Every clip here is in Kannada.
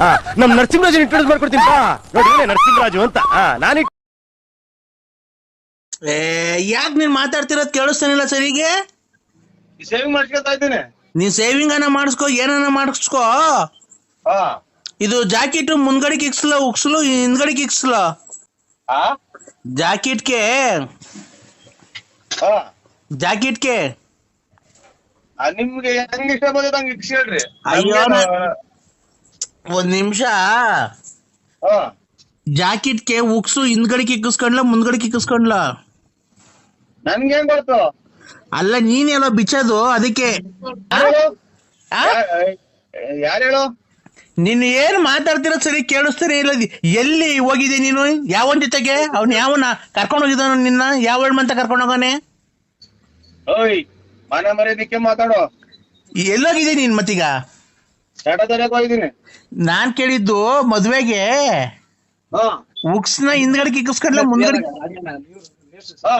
ಆ, ನಮ್ ನರಸಿಂಹರಾಜ್ ಇಂಟ್ರೊಡ್ಯೂಸ್ ಮಾಡ್ಕೊಡ್ತೀನಿ. ಬಾ ನೋಡಿ ಇವನೇ ನರಸಿಂಹರಾಜು ಅಂತ. ಆ, ನಾನು ಏ ಯಾಕೆ ನೀನ್ ಮಾತಾಡ್ತಿರೋದ್ ಕೇಳಿಸ್ತಾನಿಲ್ಲ ಸರಿಗೆ ಸೇವಿಂಗ್ ಮಾಡ್ಸ್ಕೊತಾ ಇದ್ದೀನಿ. ನೀನ್ ಸೇವಿಂಗ್ ಅನ್ನ ಮಾಡಿಸ್ಕೋ ಏನನ್ನ ಮಾಡಿಸ್ಕೋ? ಹಾ ಇದು ಜಾಕೆಟ್ ಮುಂದ್ಗಡೆ ಕಿಕ್ಸ್ಲ ಉಕ್ಸ್ಲು ಹಿಂದ್ಗಡೆ ಕಿಕ್ಸ್ಲ? ಹಾ ಜಾಕೆಟ್ಗೆ? ಹಾ ಜಾಕೆಟ್ಗೆ? ಆ, ನಿಮ್ಗೆ ಹೆಂಗ್ ಇಷ್ಟ ಬಂದದ ಹಂಗ ಇಕ್ಸ್ ಹೇಳ್ರಿ. ಅಯ್ಯೋ, ನಾ- ಒಂದ್ ನಿಮಿಷ. ಹಾ. ಜಾಕೆಟ್ಗೆ ಉಕ್ಸು ಹಿಂದ್ಗಡೆ ಕಿಕ್ಕಿಸ್ಕೊಂಡ್ಲ ಮುಂದ್ಗಡೆ ಕಿಕ್ಕಿಸ್ಕೊಂಡ್ಲ? ನನ್ಗೆ ಗೊತ್ತು ಅಲ್ಲ ನೀನೇನೋ ಬಿಚ್ಚೋದು ಅದಕ್ಕೆ. ಯಾರು ಹೇಳು. ನೀನ್ ಏನ್ ಮಾತಾಡ್ತಿರೋ ಸರಿ ಕೇಳಿಸ್ತೀರಿ ಇಲ್ಲ ಎಲ್ಲಿ ಹೋಗಿದೆ ನೀನು? ಯಾವನ್ ಜೊತೆಗೆ? ಅವ್ನ ಯಾವನ ಕರ್ಕೊಂಡು ಹೋಗಿದ್ದಾನ ನಿನ್ನ? ಯಾವ ಮಂತ ಕರ್ಕೊಂಡು ಹೋಗಾನೆ ಓಯ್ ಮನೆ ಮರ್ಯಾದಕ್ಕೆ ಮಾತಾಡೋ. ಎಲ್ಲೋಗಿದೆ ನೀನ್ ಮತ್ತೀಗ? ಚಾಟ ತರಕ್ ಹೋಗಿದ್ದೀನಿ. ನಾನ್ ಕೇಳಿದ್ದು ಮದ್ವೆಗೆ ಹಾ. ಉಕ್ಸ್ನ ಹಿಂದ್ಗಡೆ ಕಿಕ್ಕಿಸ್ಕೊಂಡ್ಲ ಮುಂದ್ಗಡೆ ಹಾ.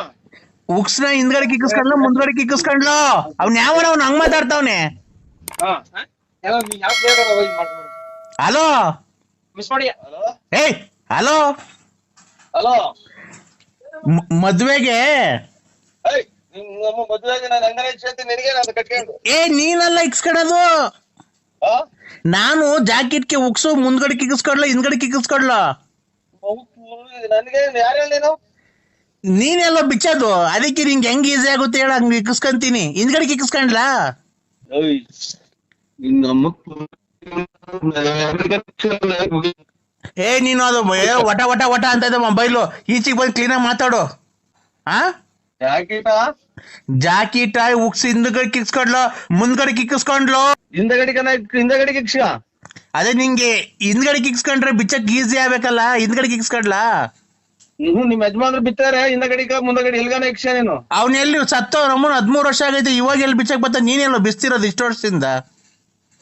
ಉಕ್ಸ್ನ ಹಿಂದ್ಗಡೆ ಕಿಕ್ಕಿಸ್ಕೊಂಡ್ಲ ಮುಂದ್ಗಡೆ ಕಿಕ್ಕಿಸ್ಕೊಂಡ್ಲ. ಅವ್ನ ಯಾವ ಅವ್ನ ಹಂಗ್ ಮಾತಾಡ್ತಾವ್ನೆ? ಹಾ. ಹಲೋ? ಮಿಸ್ ಮಾಡಿ. ಹಲೋ? ಏಯ್ ಹಲೋ? ಹಲೋ? ಮದ್ವೆಗೆ? ಏಯ್ ನಿಮ್ ನಮ್ಮ ನಾನು ಹಂಗಾರೆ ಹೇಳ್ತೀನಿ ನಿನಗೆ ನಾನು ಕಟ್ಕೊಂಡು? ಏ ನೀನಲ್ಲ ಇಕ್ಸ್ಕೊಳೋದು. ನಾನು ಜಾಕೆಟ್ಗೆ ಉಕ್ಸು ಮುಂದ್ಗಡೆ ಕಿಕ್ಕಿಸ್ಕೊಡ್ಲ ಹಿಂದ್ಗಡೆ ಕಿಕ್ಕಿಸ್ಕೊಡ್ಲ ನನಗೆ ಯಾರು ನೀನು? ನೀನೆಲ್ಲ ಬಿಚ್ಚೋದು. ಅದಕ್ಕೆ ನಿಂಗೆ ಹೆಂಗ್ ಈಸಿ ಆಗುತ್ತೆ ಹೇಳ ಹಂಗ್ ಇಕ್ಕಿಸ್ಕೊಂತೀನಿ ಹಿಂದ್ಗಡೆ ನಿನ್ನ ಏ ನೀನು ಅದು ವಟ ವಟ ವಟ ಅಂತ ಇದೆ ಮೊಬೈಲು. ಈಚೆಗೆ ಬಂದು ಕ್ಲೀನಾಗಿ ಮಾತಾಡು. ಆ? ಯಾಕೀಟ ಜಾಕೆಟ್ ಉಕ್ಸ್ ಹಿಂದ್ಗಡೆ ಕಿಕ್ಸ್ಕೊಂಡ್ಲು ಮುಂದ್ಗಡೆ ಕಿಕ್ಕಿಸ್ಕೊಂಡ್ಲು ಹಿಂದಗಡೆ ಕನ ಹಿಂದಗಡೆ ಕಿಕ್ಷ ಅದೇ ನಿಂಗೆ ಹಿಂದ್ಗಡೆ ಕಿಕ್ಸ್ಕೊಂಡ್ರೆ ಬಿಚ್ಚಕ್ ಈಸಿ ಆಗ್ಬೇಕಲ್ಲ? ಹಿಂದ್ಗಡೆ ಕಿಕ್ಸ್ಕೊಂಡ್ಲಾ ಹ್ಮ್ ನಿಮ್ ಯಜಮಾನ್ರು ಬಿತ್ತಾರೆ ಹಿಂದಗಡಿಕ ಮುಂದಗಡೆ ಎಲ್ಗಾನ ಯಕ್ಷ ನೀನು? ಅವ್ನ ಎಲ್ಲಿ ಸತ್ತೋ ನಮ್ಮನ್ ಹದ್ಮೂರು ವರ್ಷ ಆಗೈತೆ ಇವಾಗ ಎಲ್ಲಿ ಬಿಚ್ಚಕ್ ಬತ್ತ? ನೀನೆಲ್ಲ ಬಿಸ್ತಿರೋದು ಇಷ್ಟು ವರ್ಷದಿಂದ?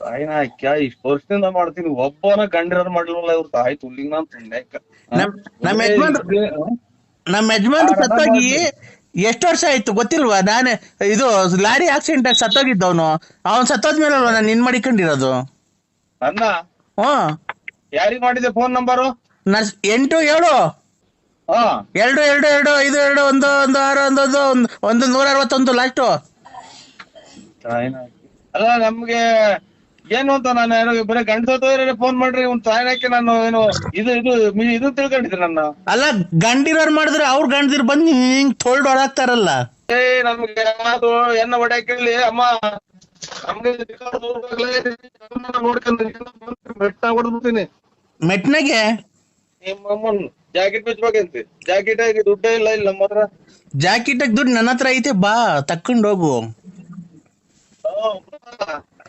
ತಾಯಿನ ಕ್ಯಾ ಇಷ್ಟು ವರ್ಷದಿಂದ ಮಾಡ್ತೀನಿ. ಒಬ್ಬನ ಗಂಡಿರೋದ್ ಮಾಡ್ಲಿಲ್ಲ ಇವ್ರು ತಾಯಿ ತುಲ್ಲಿಂಗ್ ನಾನ್ ನಮ್- ನಮ್ಮ ಯಜಮಾನ್ರು- ನಮ್ಮ ಯಜಮಾನ್ ಸತ್ತೋಗಿ ಎಷ್ಟು ವರ್ಷ ಆಯ್ತು ಗೊತ್ತಿಲ್ವಾ? ನಾನೇ ಇದು ಲಾರಿ ಆಕ್ಸಿಡೆಂಟ್ ಆಗಿ ಸತ್ತೋಗಿದ್ದವನು. ಅವನ್ ಸತ್ತೋದ್ಮೇಲೆ ಅಲ್ವಾ ನಾನು ನಿನ್ ಮಾಡಿಕೊಂಡಿರೋದು ಅನ್ನ ಹ್ಮ್ ಯಾರಿಗ್ ಮಾಡಿದೆ ಫೋನ್ ನಂಬರು ಎಂಟು ಏಳು? ಹಾ. ಎರಡು ಎರಡು ಎರಡು ಐದು ಎರಡು ಒಂದು ಒಂದು ಆರು ಒಂದು ಒಂದು ಒಂದು ಒಂದು ನೂರ ಅರವತ್ತೊಂದು ಲಾಸ್ಟು ಅಲ್ಲ ನಮ್ಗೆ ಏನು ಅಂತ ನಾನು ಏನೋ ಬರೀ ಗಂಡ ಫೋನ್ ಮಾಡ್ರಿ ಒಂದ್ ತಾಯಿನಕ್ಕೆ ನಾನು ಏನು ಇದು ಇದು ಮಿ- ಇದು ತಿಳ್ಕೊಂಡಿದ್ದೆ ನನ್ನ. ಅಲ್ಲ ಗಂಡಿರೋರ್ ಮಾಡಿದ್ರೆ ಅವ್ರ ಗಂಡದಿರ್ ಬಂದು ಹಿಂಗ್ ತೊಳ್ಡ್ ಹೊಡಾಕ್ತಾರಲ್ಲ ಏ ನಮ್ಗೆ ಅದು ಎನ್ನ ಹೊಡ್ಯಾಕಿರ್ಲಿ ಅಮ್ಮ ನಮ್ಗೆ ನೋಡ್ಕೊಂಡು ಬೆಟ್ಟ ಹೊಡೆದ್ಬಿಡ್ತೀನಿ ಮೆಟ್ನಾಗೆ? ನಿಮ್ಮ ಅಮ್ಮನ್ ಜಾಕೆಟ್ ಜಾಕೆಟ್ ಆಗಿ ದುಡ್ಡೇ ಇಲ್ಲ ಇಲ್ಲ ನಮ್ಮ ಹತ್ರ. ಜಾಕೆಟ್ ದುಡ್ಡು ನನ್ನ ಹತ್ರ ಐತೆ ಬಾ ತಕೊಂಡ್ ಹೋಗು.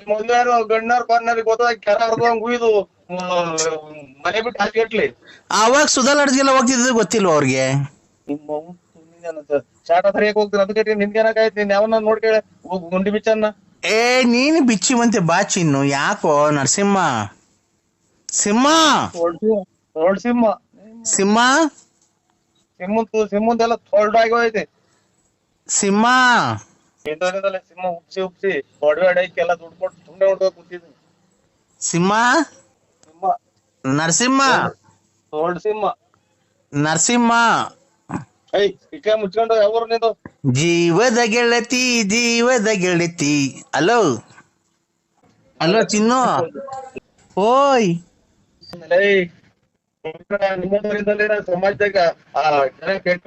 ಮೊದ್ಲಾರು ಗಣ್ಣಾರ್ ಬರ್ನಾರಿಗೆ ಗೊತ್ತಾಗ ಕೆರ ಹರ್ದಂಗ್ ಉಯ್ದು ಆ, ಮನೆ ಬಿಟ್ಟು ಹಾಕಿಟ್ಲಿ ಅವಾಗ ಸುಧಾಲಾಡ್ಗೆಲ್ಲ ಹೋಗ್ತಿದ್ದು ಗೊತ್ತಿಲ್ವಾ ಅವ್ರಿಗೆ. ಚಾಟ ಹರಿಯಕ್ ಹೋಗ್ತೀನಿ? ಅದಕ್ಕೆ ನಿನ್ಗೇನಾಗಾಯ್ತು ನೀನ್ ಯಾವನ್ನ ನೋಡ್ಕೇಳ ಗುಂಡಿ ಬಿಚ್ಚನ್ನ. ಏ ನೀನು ಬಿಚ್ಚಿವಂತೆ ಬಾ ಚಿನ್ನು. ಯಾಕೋ ನರಸಿಂಹ? ಸಿಂಹ? ತೋಳ್ ಸಿಂಹ ಸಿಂಹ? ಸಿಂಹಂತು ತೋಲ್ಡ್ ಆಗಿ ಹೋಯ್ತೆ. ಸಿಂಹ? ಇಂಥದ್ರಿಂದಲೇ ಸಿಂಹ ಉಪ್ಸಿ ಉಪ್ಸಿ ಒಡವೆ ಎಲ್ಲ ದುಡ್ಡು ಕೊಟ್ಟು ಸುಮ್ಮನೆ ಕೂತಿದ್ದೀನಿ ಸಿಂಹ? ಸಿಂಹ. ನರಸಿಂಹ? ಸಿಂಹ. ನರಸಿಂಹ? ಐ ಇಕ್ಕ ಮುಚ್ಕೊಂಡು ಯಾವ ನಿಂದು? ಜೀವದ ಗೆಳತಿ ಜೀವದ ಗೆಳತಿ. ಹಲೋ ಹಲೋ ಚಿನ್ನು? ಓಯ್. ಏಯ್ ನಾನ್ ಸಮಾಜದಾಗ ಆ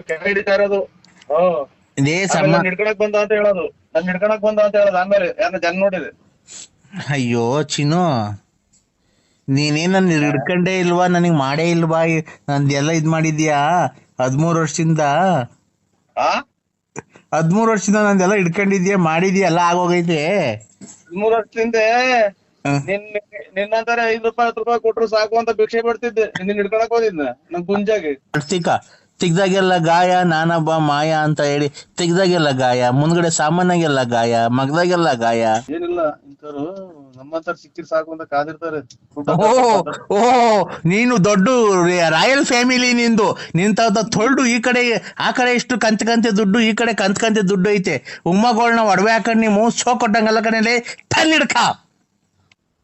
ಕೆರೆ ಹಿಡಿತಾ ಇರೋದು. ಹ್ಮ್. ಆಮೇಲೆ ಸಮ ನಾನ್ ಹಿಡ್ಕೊಳಕ್ ಬಂದ ಅಂತ ಹೇಳೋದು. ನನ್ ಹಿಡ್ಕೊಳಕ್ ಬಂದ ಅಂತ ಹೇಳೋದು. ಆಮೇಲೆ ಜನ ನೋಡಿದೆ. ಅಯ್ಯೋ ಚಿನ್ನು. ನೀನೇನ್ ನನ್ ಹಿಡ್ಕಂಡೇ ಇಲ್ವಾ? ನನಗ್ ಮಾಡೇ ಇಲ್ವಾ? ನಂದೆಲ್ಲ ಇದ್ ಮಾಡಿದ್ಯಾ? ಹದ್ಮೂರ್ ವರ್ಷದಿಂದ? ಆ? ಹದ್ಮೂರ್ ವರ್ಷದಿಂದ ನಂದೆಲ್ಲ ಹಿಡ್ಕೊಂಡಿದ್ಯಾ? ಮಾಡಿದ್ಯಾ? ಎಲ್ಲ ಆಗೋಗೈತೆ. ಮೂರ್ ವರ್ಷದಿಂದ. ನಿನ್ ನಿನ್ನಂತಾರೆ ಐದ್ ರೂಪಾಯಿ ಹತ್ತು ರೂಪಾಯಿ ಕೊಟ್ರು ಸಾಕು ಅಂತ ಭಿಕ್ಷೆ ಬಿಡ್ತಿದ್ದೆ ನಿನ್ನ ಹಿಡ್ಕೊಳಕ್ ಹೋದಿದ್ನ? ನನ್ ಗುಂಜಾಗಿ. ತಿಕ್ಕ ತೆಗ್ದಾಗೆಲ್ಲ ಗಾಯ ನಾನಬ್ಬ ಮಾಯ ಅಂತ ಹೇಳಿ ತೆಗ್ದಾಗೆಲ್ಲ ಗಾಯ ಮುಂದ್ಗಡೆ ಸಾಮಾನ್ಯಾಗೆಲ್ಲ ಗಾಯ ಮಗದಾಗೆಲ್ಲ ಗಾಯ. ಏನಿಲ್ಲ ಇಂಥವ್ರು ನಮ್ಮಂತರ ಸಿಕ್ಕಿರ್ ಸಾಕು ಅಂತ ಕಾದಿರ್ತಾರೆ. ಓ ಓ ನೀನು ದೊಡ್ಡ ರಾಯಲ್ ಫ್ಯಾಮಿಲಿ ನಿಂದು. ನಿಂತ ತೊಳ್ಡು ಈ ಕಡೆ ಆ ಕಡೆ ಇಷ್ಟು ಕಂತ ಕಂತೆ ದುಡ್ಡು ಈ ಕಡೆ ಕಂತ ಕಂತೆ ದುಡ್ಡು ಐತೆ. ಉಮ್ಮಗಳನ್ನ ಒಡವೆ ಹಾಕೊಂಡು ನೀವು ಸೋ ಕೊಟ್ಟಂಗಲ್ಲ ಕಡೆ ತಲ್ಲಿಡ್ಕ.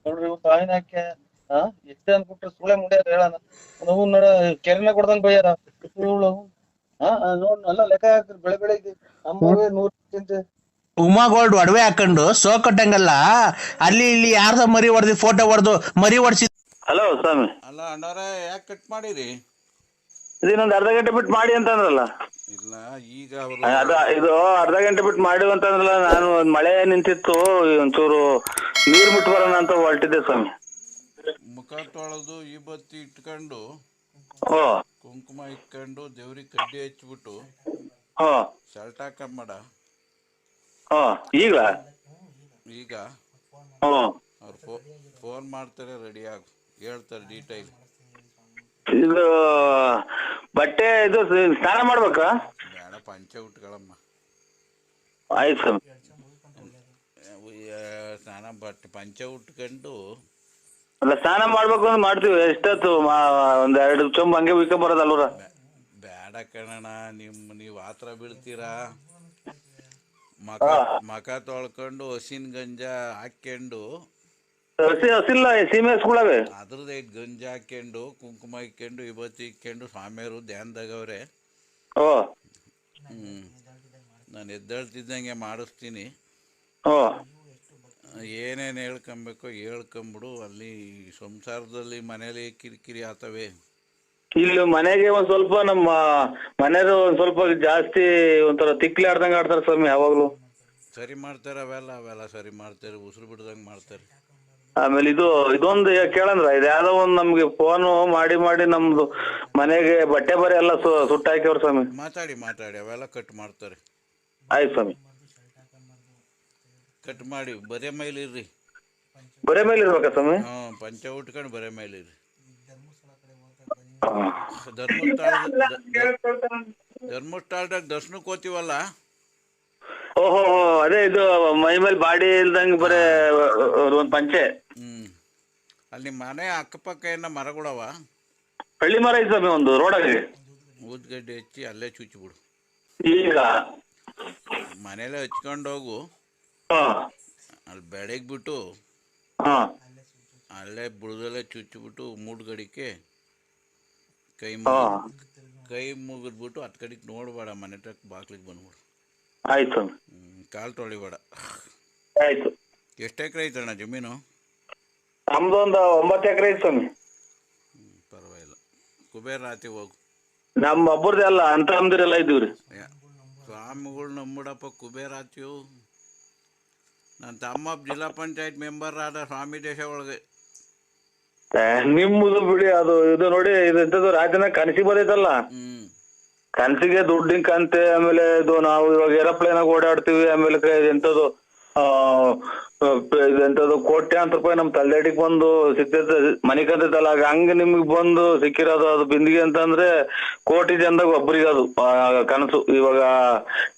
ನೋಡ್ರಿ ಹಾಕ್ಯ ಹಾ ಎಷ್ಟೇ ಅನ್ಬಿಟ್ರೆ ಸುಳೆ ಮುಂಡ್ಯಾರ ಹೇಳಣ. ನಾವು ನೋಡ ಕೆರೆನ ಕೊಡ್ದಂಗ ಬೈಯಾರ ಇವಳು ಹಾ ನೋಡ್ ಎಲ್ಲ ಲೆಕ್ಕ ಹಾಕ್ರಿ. ಬೆಳೆ ಬೆಳಿಗ್ಗೆ ಅಮ್ಮವೇ ನೂರ್ ಚಿಂತೆ. ಉಮಾ ಗೋಲ್ಡ್ ಒಡವೆ ಹಾಕೊಂಡು ಸೋ ಕಟ್ಟಂಗಲ್ಲ. ಅಲ್ಲಿ ಇಲ್ಲಿ ಯಾರ್ದ ಮರಿ ಹೊಡೆದಿ ಫೋಟೋ ಹೊಡೆದು ಮರಿ ಹೊಡ್ಸಿ ಹಲೋ ಸ್ವಾಮಿ. ಅಲ್ಲ ಅಣ್ಣವ್ರೆ ಯಾಕೆ ಕಟ್ ಮಾಡಿರಿ? ಇದನ್ನೊಂದು ಅರ್ಧ ಗಂಟೆ ಬಿಟ್ಟು ಮಾಡಿ ಅಂತಂದ್ರಲ್ಲ. ಇಲ್ಲ ಈಗ ಅವರು ಅದ ಇದು ಅರ್ಧ ಗಂಟೆ ಬಿಟ್ಟು ಮಾಡಿ ಅಂತಂದ್ರಲ್ಲ ನಾನು ಒಂದ್ ಮಳೆ ನಿಂತಿತ್ತು ಒಂಚೂರು ನೀರ್ ಮುಟ್ಟು ಬರೋಣ ಅಂತ ಹೊರಟಿದ್ದೆ ಸ್ವಾಮಿ. ಮುಖ ತೊಳೆದು ಈ ಬತ್ತಿ ಇಟ್ಕೊಂಡು ಕುಂಕುಮ ಇಟ್ಕೊಂಡು ದೇವ್ರಿಗೆ ಕಡ್ಡಿ ಹಚ್ಬಿಟ್ಟು ಶರ್ಟ್ ಹಾಕಮ್ಮಡ. ಈಗ ಈಗ ಅವ್ರು ಫೋನ್ ಮಾಡ್ತಾರೆ ರೆಡಿ ಆಗು ಹೇಳ್ತಾರೆ ಡೀಟೈಲ್. ಇದು ಬಟ್ಟೆ ಇದು ಸ್ನಾನ ಮಾಡ್ಬೇಕಾ? ಬೇಡ ಪಂಚೆ ಉಟ್ಕೊಳಮ್ಮ ಆಯ್ತು ಸ್ನಾನ ಬಟ್ಟೆ ಪಂಚೆ ಉಟ್ಕೊಂಡು ಅಲ್ಲ ಸ್ನಾನ ಮಾಡ್ಬೇಕು ಅಂತ ಮಾಡ್ತೀವಿ. ಎಷ್ಟೊತ್ತು? ಮಾ- ಒಂದ್ ಎರಡು ಚೊಂಬ್ ಹಂಗೆ ಉಯ್ಕೊಂಡ್ ಬರೋದಲ್ವರ ಬೇ- ಬೇಡ ಕಣಣ್ಣ ನಿಮ್ಮ ನೀವು ಆ ಥರ ಬೀಳ್ತೀರಾ? ಮಕ ಮಕ ತೊಳ್ಕೊಂಡು ಹಸಿನ್ ಗಂಜ ಹಾಕ್ಕೊಂಡು. ಹಸಿ ಹಸಿಲ್ಲ ಸೀಮೆ ಹಸ್ಗಳವೆ. ಅದ್ರದ್ದು ಐದು ಗಂಜ ಹಾಕ್ಕೊಂಡು ಕುಂಕುಮ ಇಕ್ಕೊಂಡು ವಿಭೂತಿ ಇಕ್ಕೊಂಡು ಸ್ವಾಮಿಯವರು ಧ್ಯಾನದಾಗವ್ರೆ ಓ. ಹ್ಞೂ ನಾನು ಎದ್ದೇಳ್ತಿದ್ದಂಗೆ ಮಾಡಿಸ್ತೀನಿ. ಓ. ಏನೇನು ಹೇಳ್ಕೊಬೇಕು ಹೇಳ್ಕೊಂಬಿಡು ಅಲ್ಲಿ ಸಂಸಾರದಲ್ಲಿ ಮನೇಲಿ ಕಿರಿಕಿರಿ ಆತವೆ. ಇಲ್ಲಿ ಮನೆಗೆ ಒಂದ್ ಸ್ವಲ್ಪ ನಮ್ಮ ಮನೆಯವರು ಒಂದ್ ಸ್ವಲ್ಪ ಜಾಸ್ತಿ ಒಂಥರ ತಿಕ್ಲಿ ಆಡ್ದಂಗ ಆಡ್ತಾರೆ ಸ್ವಾಮಿ ಯಾವಾಗ್ಲೂ. ಸರಿ ಮಾಡ್ತಾರೆ ಅವೆಲ್ಲ ಅವೆಲ್ಲ ಸರಿ ಮಾಡ್ತಾರೆ ಉಸಿರು ಬಿಡ್ದಂಗೆ ಮಾಡ್ತಾರೆ. ಆಮೇಲೆ ಇದು ಇದೊಂದು ಕೇಳಂದ್ರ ಇದು ಯಾವ್ದೋ ಒಂದ್ ನಮ್ಗೆ ಫೋನ್ ಮಾಡಿ ಮಾಡಿ ನಮ್ದು ಮನೆಗೆ ಬಟ್ಟೆ ಬರೆ ಎಲ್ಲ ಸುಟ್ಟಾಕ್ಯವ್ರ ಸ್ವಾಮಿ. ಮಾತಾಡಿ ಮಾತಾಡಿ ಅವೆಲ್ಲ ಕಟ್ ಮಾಡ್ತಾರೆ. ಆಯ್ತು ಸ್ವಾಮಿ. ಕಟ್ ಮಾಡಿ ಬರೇ ಮೈಲಿರ್ರಿ ಬರೇ ಮೇಲೆ ಇರ್ಬೇಕಾ ಸ್ವಾಮಿ? ಹ್ಞೂ ಪಂಚ ಉಟ್ಕೊಂಡು ಬರೇ ಮೇಲೆ ಇರ್ರಿ. ಧರ್ಮಸ್ಥಳ ಧರ್ಮಸ್ಥಳದಾಗ ದರ್ಶನಕ್ಕೆ ಹೋಗ್ತೀವಲ್ಲ? ಓಹೋ ಅದೇ ಇದು ಮೈ ಮೇಲೆ ಬಾಡಿ ಇಲ್ದಂಗೆ ಬರೇ ಒಂದ್ ಪಂಚೆ. ಹ್ಞೂ ಅಲ್ಲಿ ಮನೆ ಅಕ್ಕಪಕ್ಕ ಏನ ಮರಗಳವ? ಹಳ್ಳಿ ಮರ ಐತೆ ಸ್ವಾಮಿ ಒಂದು ರೋಡಾಗೆ ಊದ್ಗಡ್ಡೆ ಹಚ್ಚಿ ಅಲ್ಲೇ ಚುಚ್ಚಿಬಿಡು ಈಗ? ಮನೇಲೆ ಹಚ್ಕೊಂಡು ಹೋಗು. ಹಾ ಅಲ್ಲಿ ಬೆಳಗ್ಗೆ ಬಿಟ್ಟು ಹಾ. ಅಲ್ಲೇ ಬುಡದಲ್ಲೇ ಚುಚ್ಚಿಬಿಟ್ಟು ಮೂಡ್ಗಡಿಕೆ ಕೈ ಹಾ. ಮುಗಿ ಕೈ ಮುಗಿದ್ಬಿಟ್ಟು ಹತ್ತು ಕಡೆಗೆ ನೋಡಬೇಡ ಮನೆ ಟ್ರಕ್ ಬಾಗ್ಲಿಗೆ ಬಂದ್ಬಿಡು. ಆಯ್ತು. ಕಾಲು ತೊಳಿಬೇಡ. ಆಯ್ತು. ಎಷ್ಟು ಎಕರೆ ಐತಣ್ಣ ಜಮೀನು? ನಮ್ದು ಒಂದು ಒಂಬತ್ತು ಎಕರೆ ಐತೆ ಸ್ವಾಮಿ. ಪರವಾಗಿಲ್ಲ. ಕುಬೇರ ರಾತಿ ಹೋಗು. ನಮ್ಮ ಒಬ್ಬರದೇ ಅಲ್ಲ ಅಂತ ಅಂದ್ರೆಲ್ಲ ಇದ್ದೀವ್ರಿ. ರೀ ಸ್ವಾಮಿಗಳು ನಂಬಿಡಪ್ಪ ಕುಬೇರಾತ್ಯವು ನನ್ನ ತಮ್ಮ ಜಿಲ್ಲಾ ಪಂಚಾಯತ್ ಮೆಂಬರ್ ಆದ ಸ್ವಾಮಿ ದೇಶ ಒಳಗೆ. ನಿಮ್ಮದು ಬಿಡಿ ಅದು ಇದು ನೋಡಿ ಇದು ಎಂತದ್ದು ರಾಜ್ಯನ ಕನಸಿಗೆ ಬರೈತಲ್ಲ. ಕನಸಿಗೆ ದುಡ್ಡಿನ ಕಂತೆ ಆಮೇಲೆ ಇದು ನಾವು ಇವಾಗ ಏರೋಪ್ಲೇನ್ ಆಗಿ ಓಡಾಡ್ತೀವಿ ಆಮೇಲೆ ಕ- ಎಂತದು ಎಂತದು ಕೋಟ್ಯಾಂತರ ರೂಪಾಯಿ ನಮ್ ತಲೆಡಿಗೆ ಬಂದು ಸಿಕ್ತೈತೆ, ಮನೆ ಕಂತೈತಲ್ಲ ಆಗ ಹಂಗ ನಿಮ್ಗ್ ಬಂದು ಸಿಕ್ಕಿರೋದು ಅದು ಬಿಂದಿಗೆ ಅಂತಂದ್ರೆ ಕೋಟಿ ಜನದಾಗ ಒಬ್ಬರಿಗೆ ಅದು ಕನಸು. ಇವಾಗ